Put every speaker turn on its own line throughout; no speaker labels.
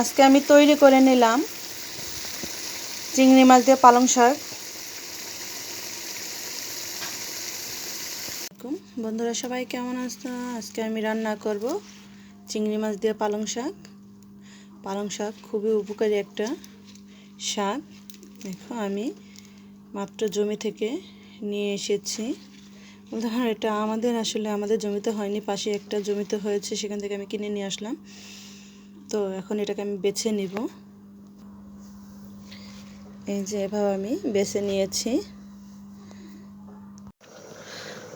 আজকে আমি তৈরি করে নিলাম চিংড়ি মাছ দিয়ে পালং শাক। বন্ধুরা সবাই কেমন আছো? আজকে আমি রান্না করব চিংড়ি মাছ দিয়ে পালং শাক। পালং শাক খুবই উপকারী একটা শাক। দেখো, আমি মাত্র জমি থেকে নিয়ে এসেছি। ধর এটা আমাদের আসলে, আমাদের জমিতে হয়নি, পাশে একটা জমিতে হয়েছে, সেখান থেকে আমি কিনে নিয়ে আসলাম। তো এখন এটাকে আমি বেছে নিব। এই যে এভাবে আমি বেছে নিয়েছি।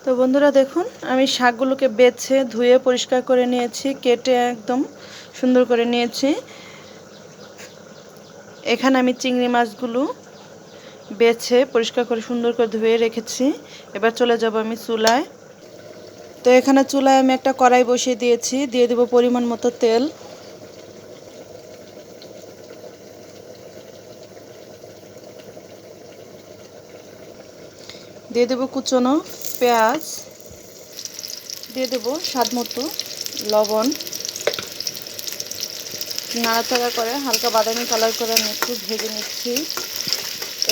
তো বন্ধুরা দেখুন, আমি শাকগুলোকে বেছে ধুয়ে পরিষ্কার করে নিয়েছি, কেটে একদম সুন্দর করে নিয়েছি। এখানে আমি চিংড়ি মাছগুলো বেছে পরিষ্কার করে সুন্দর করে ধুয়ে রেখেছি। এবার চলে যাব আমি চুলায়। তো এখানে চুলায় আমি একটা কড়াই বসিয়ে দিয়েছি, দিয়ে দেবো পরিমাণ মতো তেল। দিয়ে দেবো কুচনো পেঁয়াজ, দিয়ে দেবো স্বাদ মতো লবণ। নাড়াচাড়া করে হালকা বাদামি কালার করে আমি একটু ভেজে নিচ্ছি।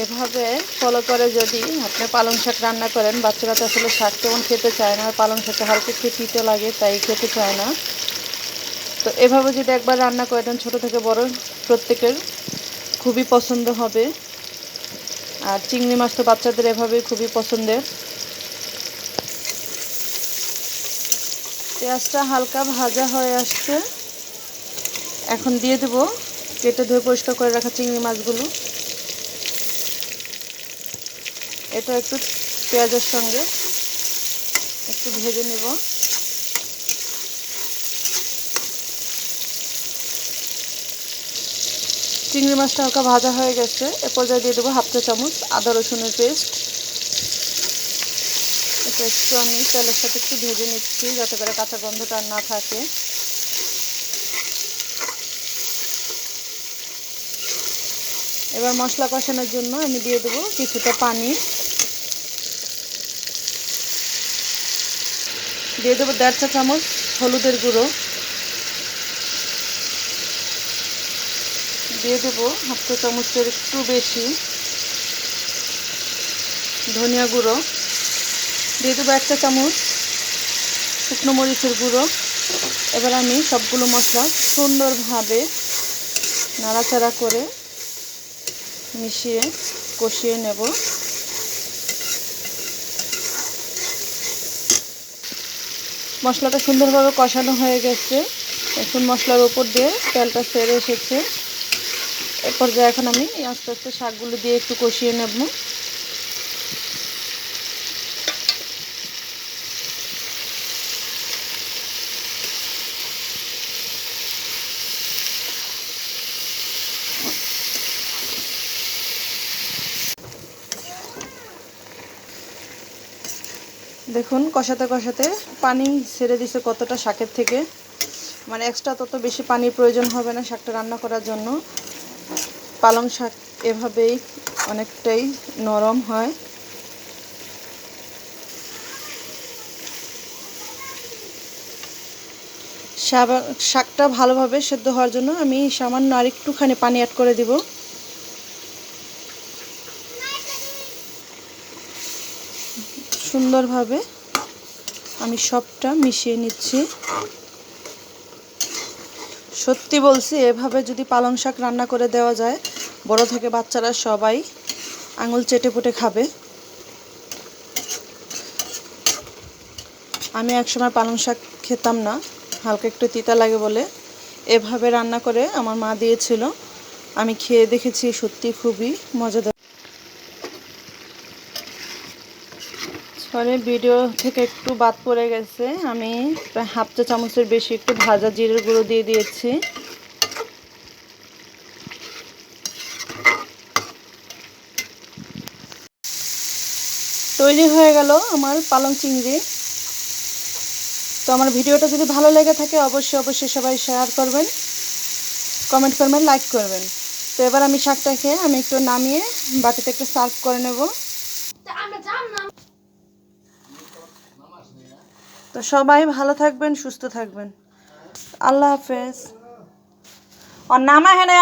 এভাবে ফলো করে যদি আপনি পালং শাক রান্না করেন, বাচ্চারা তো আসলে শাক তেমন খেতে চায় না পালং শাকটা হালকা একটু তিতে লাগে, তাই খেতে চায় না। তো এভাবে যদি একবার রান্না করে দেন, ছোটো থেকে বড় প্রত্যেকের খুবই পছন্দ হবে। আর চিংড়ি মাছ তো বাচ্চাদের এভাবেই খুবই পছন্দের। পেঁয়াজটা হালকা ভাজা হয়ে আসছে। এখন দিয়ে দেব। কেটে ধুয়ে পরিষ্কার করে রাখা চিংড়ি মাছগুলো। এটা একটু পেঁয়াজের সঙ্গে একটু ভেজে নেব। চিংড়ি মাছটা হালকা ভাজা হয়ে গেছে। এ পর্যায়ে দিয়ে দেবো হাফ চা চামচ আদা রসুনের পেস্ট। এটা একটু আমি তেলের সাথে একটু ভেজে নিচ্ছি যাতে করে কাঁচা গন্ধটা না থাকে। এবার মশলা কষানোর জন্য আমি দিয়ে দেবো কিছুটা পানি। দিয়ে দেবো দেড় চা চামচ হলুদের গুঁড়ো। দিয়ে দেবো, হাফ চা চামচের একটু বেশি ধনিয়া গুঁড়ো। দিয়ে দেবো এক চা চামচ শুকনো মরিচের গুঁড়ো। এবার আমি সবগুলো মশলা সুন্দরভাবে নাড়াচাড়া করে মিশিয়ে কষিয়ে নেব। মশলাটা সুন্দরভাবে কষানো হয়ে গেছে। এখন মশলার উপর দিয়ে তেলটা সেরে এসেছে। এরপর যে এখন আমি আস্তে আস্তে শাকগুলো দিয়ে একটু কষিয়ে নেব। দেখুন, কষাতে কষাতে পানি ছেড়ে দিছে কতটা শাকের থেকে। মানে এক্সট্রা তত বেশি পানির প্রয়োজন হবে না শাকটা রান্না করার জন্য। পালং শাক এভাবেই অনেকটাই নরম হয়। শাকটা ভালোভাবে সেদ্ধ হওয়ার জন্য আমি সামান্য আর একটুখানি পানি অ্যাড করে দিব। সুন্দরভাবে আমি সবটা মিশিয়ে নিচ্ছি। সত্যি বলছি, এভাবে যদি পালং শাক রান্না করে দেওয়া যায়, বড় থেকে বাচ্চারা সবাই আঙুল চেটে পুটে খাবে। আমি একসময় পালং শাক খেতাম না, হালকা একটু তিতা লাগে বলে। এভাবে রান্না করে আমার মা দিয়েছিল। আমি খেয়ে দেখেছি সত্যি খুবই মজাদার। সরি ভিডিও থেকে একটু বাদ পড়ে গেছে। আমি প্রায় হাফ চা চামচের বেশি একটু ভাজা জিরের গুঁড়ো দিয়ে দিয়েছি। তৈরি হয়ে গেল আমার পালং চিংড়ি। তো আমার ভিডিওটা যদি ভালো লেগে থাকে, অবশ্যই অবশ্যই সবাই শেয়ার করবেন। কমেন্ট করবেন লাইক করবেন। তো এবার আমি শাকটাকে আমি একটু নামিয়ে বাটিতে একটু সার্ভ করে নেব। তো সবাই ভালো থাকবেন সুস্থ থাকবেন। আল্লাহ হাফেজ।
আর নামা হেনে